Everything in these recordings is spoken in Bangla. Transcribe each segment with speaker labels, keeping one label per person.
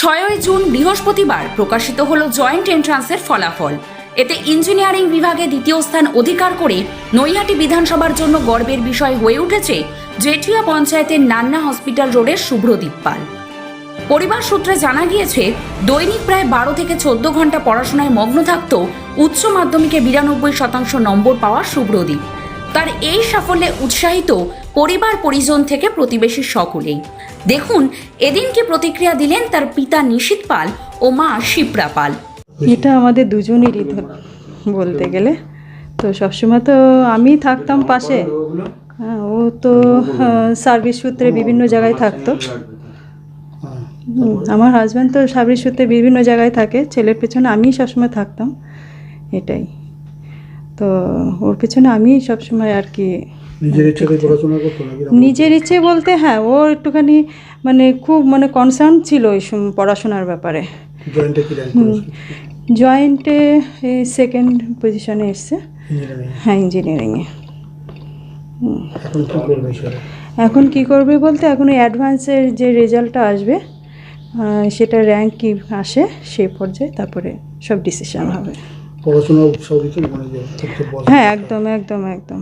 Speaker 1: ছয়ই জুন বৃহস্পতিবার প্রকাশিত হলো জয়েন্ট এন্ট্রান্সের ফলাফল। এতে ইঞ্জিনিয়ারিং বিভাগে দ্বিতীয় স্থান অধিকার করে নৈহাটি বিধানসভার জন্য গর্বের বিষয় হয়ে উঠেছে জেঠিয়া পঞ্চায়েতের নান্না হসপিটাল রোডের শুভ্রদীপ পাল। পরিবার সূত্রে জানা গিয়েছে, দৈনিক প্রায় বারো থেকে চোদ্দ ঘণ্টা পড়াশোনায় মগ্ন থাকত উচ্চ মাধ্যমিকে বিরানব্বই শতাংশ নম্বর পাওয়া শুভ্রদীপ তার এই সাফল্যে উৎসাহিত পরিবার পরিজন থেকে প্রতিবেশী সকলেই। দেখুন এদিন কি প্রতিক্রিয়া দিলেন তার পিতা নিশীত পাল ও মা শিপ্রা পাল।
Speaker 2: এটা আমাদের দুজনেরই বলতে গেলে। তো সবসময় তো আমি থাকতাম পাশে। হ্যাঁ, ও তো সার্ভিস সূত্রে বিভিন্ন জায়গায় থাকতো। আমার হাজব্যান্ড তো সার্ভিস সূত্রে বিভিন্ন জায়গায় থাকে। ছেলের পেছনে আমিই সবসময় থাকতাম। এটাই। তো ওর পেছনে আমি সবসময় আর কি
Speaker 3: নিজের ইচ্ছাতে পড়াশোনা করতো
Speaker 2: নিজের ইচ্ছে বলতে হ্যাঁ ও একটুখানি মানে খুব মানে কনসার্ন ছিল ওই পড়াশোনার ব্যাপারে।
Speaker 3: জয়েন্টে
Speaker 2: জয়েন্টে সেকেন্ড পজিশনে এসছে। হ্যাঁ ইঞ্জিনিয়ারিংয়ে
Speaker 3: এখন কি করবে
Speaker 2: বলতে এখন ওই অ্যাডভান্সের যে রেজাল্টটা আসবে সেটা র্যাঙ্ক কি আসে সেই পর্যায়ে তারপরে সব ডিসিশন হবে।
Speaker 3: পড়াশোনা উৎসাহ দিতেন মানে যে
Speaker 2: হ্যাঁ একদম একদম একদম।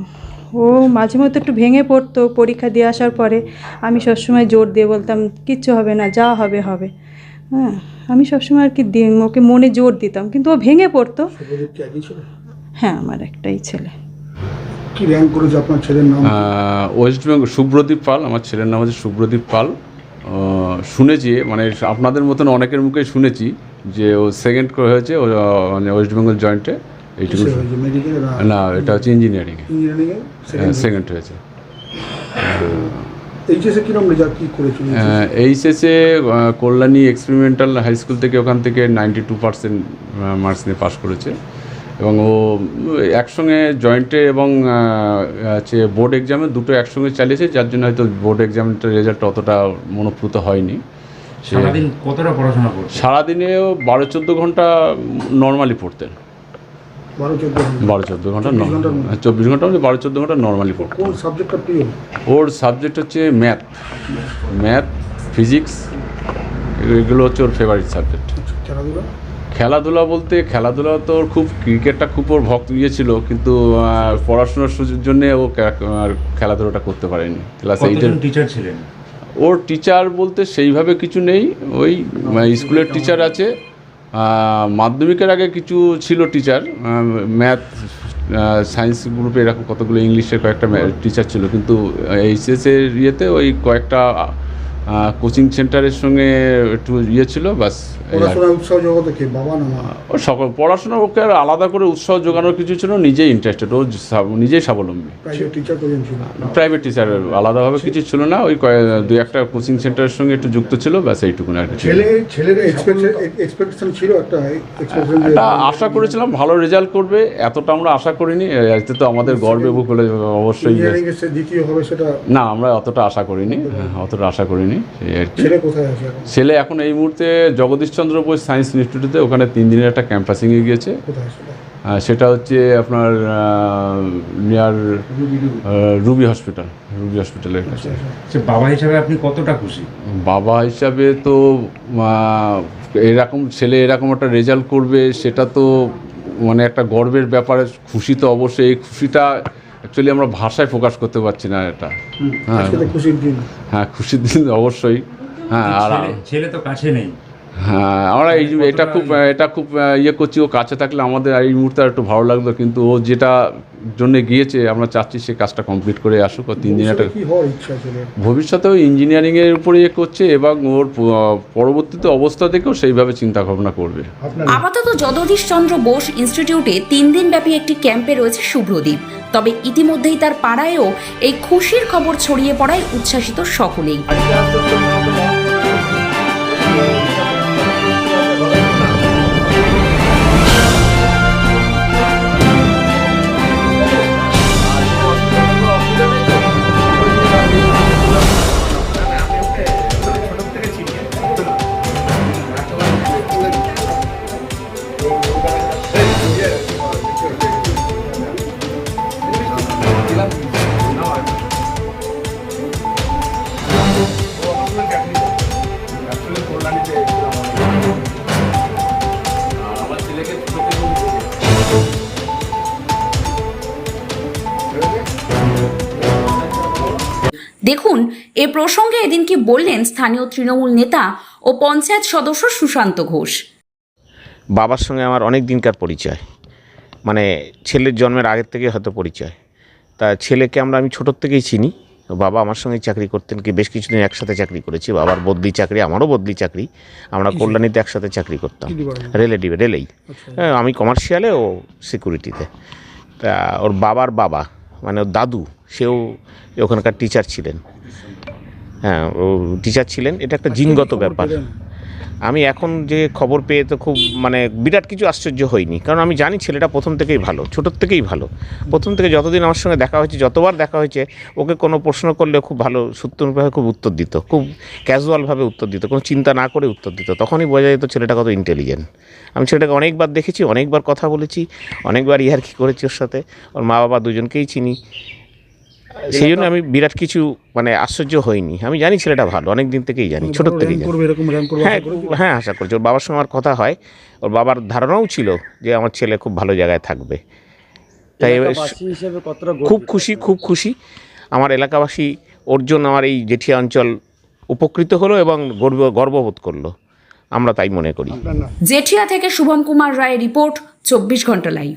Speaker 2: ও মাঝে মধ্যে একটু ভেঙে পড়তো পরীক্ষা দিয়ে আসার পরে। আমি সবসময় জোর দিয়ে বলতাম কিচ্ছু হবে না যা হবে হবে। হ্যাঁ আমি সবসময় আর কি ওকে মনে জোর দিতাম কিন্তু ও ভেঙে পড়তো। হ্যাঁ আমার একটাই ছেলে।
Speaker 3: কি র্যাঙ্ক করেছে আপনার ছেলের নাম?
Speaker 4: ওয়েস্ট বেঙ্গল শুভ্রদীপ পাল আমার ছেলের নাম হচ্ছে শুভ্রদীপ পাল। শুনেছি মানে আপনাদের মতন অনেকের মুখে শুনেছি যে ও সেকেন্ড করে হয়েছে ও মানে ওয়েস্ট বেঙ্গল জয়েন্টে এইটুকু না এটা হচ্ছে
Speaker 3: ইঞ্জিনিয়ারিং সেকেন্ড
Speaker 4: হয়েছে।
Speaker 3: এইচএসে কীরকম রেজাল্ট কি করেছিল
Speaker 4: এইচএসে কল্যাণী এক্সপেরিমেন্টাল হাই স্কুল থেকে ওখান থেকে নাইনটি টু পার্সেন্ট মার্কস নিয়ে পাশ করেছে। এবং ও একসঙ্গে জয়েন্টে এবং হচ্ছে বোর্ড এক্সামে দুটো একসঙ্গে চালিয়েছে যার জন্য হয়তো বোর্ড এক্সামটার রেজাল্ট অতটা মনোপ্রুত হয়নি।
Speaker 5: সারাদিন কতটা পড়াশোনা করছে
Speaker 4: সারাদিনেও বারো চোদ্দ ঘণ্টা নর্মালি পড়তেন।
Speaker 3: বারো চোদ্দ
Speaker 4: ঘণ্টা।
Speaker 3: চব্বিশ
Speaker 4: ঘণ্টা মানে বারো চোদ্দ ঘণ্টা নর্মালি পড়তেন।
Speaker 3: কোন সাবজেক্টটা
Speaker 4: ওর সাবজেক্ট হচ্ছে ম্যাথ ম্যাথ ফিজিক্স এগুলো হচ্ছে ওর ফেভারিট সাবজেক্ট
Speaker 3: খেলাধুলা?
Speaker 4: খেলাধুলা বলতে খেলাধুলা তো ওর খুব ক্রিকেটটা খুব ওর ভক্ত ইয়ে ছিল কিন্তু পড়াশোনার সুযোগ জন্যে ও আর খেলাধুলাটা করতে পারেনি। ক্লাস এইটের
Speaker 5: টিচার ছিলেন?
Speaker 4: ওর টিচার বলতে সেইভাবে কিছু নেই। ওই স্কুলের টিচার আছে। মাধ্যমিকের আগে কিছু ছিল টিচার ম্যাথ সায়েন্স গ্রুপে এরকম কতগুলো ইংলিশের কয়েকটা টিচার ছিল। কিন্তু এইচএসের ইয়েতে ওই কয়েকটা কোচিং সেন্টারের সঙ্গে একটু ইয়ে ছিল
Speaker 3: উৎসাহ জগতে কে? বাবা না
Speaker 4: ও সকল পড়াশোনা ওকে আর আলাদা করে উৎসাহ যোগানোর কিছু ছিল নিজেই ইন্টারেস্টেড ও নিজেই স্বাবলম্বী।
Speaker 3: প্রাইভেট টিচার
Speaker 4: আলাদাভাবে কিছু ছিল না ওই দুই একটা কোচিং সেন্টারের সঙ্গে একটু যুক্ত ছিল ব্যাস এইটুকুন আর।
Speaker 3: ছেলে ছেলের এক্সপেকটেশন ছিল একটা
Speaker 4: আশা করেছিলাম ভালো রেজাল্ট করবে এতটা আমরা আশা করিনি এতে তো আমাদের গর্বে বুক হলে অবশ্যই
Speaker 3: দ্বিতীয় হবে সেটা
Speaker 4: না আমরা অতটা আশা করিনি হ্যাঁ, অতটা আশা করিনি। এই আর কি।
Speaker 3: ছেলে এখন?
Speaker 4: ছেলে এখন এই মুহূর্তে জগদীশচন্দ্র বোস সায়েন্স ইনস্টিটিউটে ওখানে তিন দিনের একটা ক্যাম্পাসিংয়ে গিয়েছে।
Speaker 3: সেটা
Speaker 4: হচ্ছে আপনার নিয়ার রুবি হসপিটাল রুবি হসপিটালের কাছে।
Speaker 5: বাবা হিসাবে আপনি কতটা খুশি?
Speaker 4: বাবা হিসাবে তো এরকম ছেলে এরকম একটা রেজাল্ট করবে সেটা তো মানে একটা গর্বের ব্যাপারে খুশি তো অবশ্যই। এই খুশিটা অ্যাকচুয়ালি আমরা ভাষায় প্রকাশ করতে পারছি না এটা। হ্যাঁ।
Speaker 3: খুশির দিন।
Speaker 4: হ্যাঁ খুশির দিন অবশ্যই। হ্যাঁ আর
Speaker 5: ছেলে ছেলে তো কাছে নেই।
Speaker 4: হ্যাঁ আমরা এই এটা খুব এটা খুব ইয়ে করছি ও কাছে থাকলে আমাদের এই মুহূর্তে একটু ভালো লাগল কিন্তু ও যেটা জন্য গিয়েছে আমরা চাচ্ছি সে কাজটা কমপ্লিট করে আসুক তিন দিন একটা
Speaker 3: ভবিষ্যতে কি হওয়ার ইচ্ছা ছেলে
Speaker 4: ভবিষ্যতেও ইঞ্জিনিয়ারিংয়ের উপরে ইয়ে করছে এবং ওর পরবর্তীতে অবস্থা থেকেও সেইভাবে চিন্তা ভাবনা করবে
Speaker 1: আপাতত জগদীশ চন্দ্র বোস ইনস্টিটিউটে তিন দিন ব্যাপী একটি ক্যাম্পে রয়েছে শুভ্রদীপ তবে ইতিমধ্যেই তার পাড়ায়ও এই খুশির খবর ছড়িয়ে পড়ায় উচ্ছ্বাসিত সকলেই। এ প্রসঙ্গে এদিন কি বললেন স্থানীয় তৃণমূল নেতা ও পঞ্চায়েত সদস্য সুশান্ত ঘোষ?
Speaker 6: বাবার সঙ্গে আমার অনেক দিনকার পরিচয়। মানে ছেলের জন্মের আগের থেকে হয়তো পরিচয়। তা ছেলেকে আমরা আমি ছোটোর থেকেই চিনি। বাবা আমার সঙ্গে চাকরি করতেন কি বেশ কিছুদিন একসাথে চাকরি করেছি। বাবার বদলি চাকরি আমারও বদলি চাকরি। আমরা কল্যাণীতে একসাথে চাকরি করতাম। রেলে ডিবে রেলেই। হ্যাঁ, আমি কমার্শিয়ালে ও সিকিউরিটিতে। তা ওর বাবার বাবা মানে ওর দাদু সেও ওখানকার টিচার ছিলেন। হ্যাঁ ও টিচার ছিলেন। এটা একটা জিনগত ব্যাপার। আমি এখন যে খবর পেয়ে তো খুব মানে বিরাট কিছু আশ্চর্য হয়নি কারণ আমি জানি ছেলেটা প্রথম থেকেই ভালো ছোটোর থেকেই ভালো। প্রথম থেকে যতদিন আমার সঙ্গে দেখা হয়েছে যতবার দেখা হয়েছে ওকে কোনো প্রশ্ন করলে খুব ভালো সূত্রভাবে খুব উত্তর দিত। খুব ক্যাজুয়ালভাবে উত্তর দিত কোনো চিন্তা না করে উত্তর দিত। তখনই বোঝা যেত ছেলেটা কত ইন্টেলিজেন্ট আমি ছেলেটাকে অনেকবার দেখেছি অনেকবার কথা বলেছি অনেকবার ইয়ার্কি করেছি ওর সাথে। ওর মা বাবা দুজনকেই চিনি। সেই জন্য আমি বিরাট কিছু মানে আশ্চর্য হইনি। আমি জানি ছেলেটা ভালো অনেক দিন থেকেই জানি ছোটোর থেকেই জানি। হ্যাঁ হ্যাঁ আশা করছি। ওর বাবার সঙ্গে আমার কথা হয়। ওর বাবার ধারণাও ছিল যে আমার ছেলে খুব ভালো জায়গায় থাকবে। তাই এবার খুব খুশি খুব খুশি। আমার এলাকাবাসী ওর জন্য আমার এই জেঠিয়া অঞ্চল উপকৃত হলো এবং গর্ব গর্ববোধ করল। আমরা তাই মনে করি।
Speaker 1: জেঠিয়া থেকে শুভম কুমার রায় রিপোর্ট চব্বিশ ঘণ্টা লাইভ।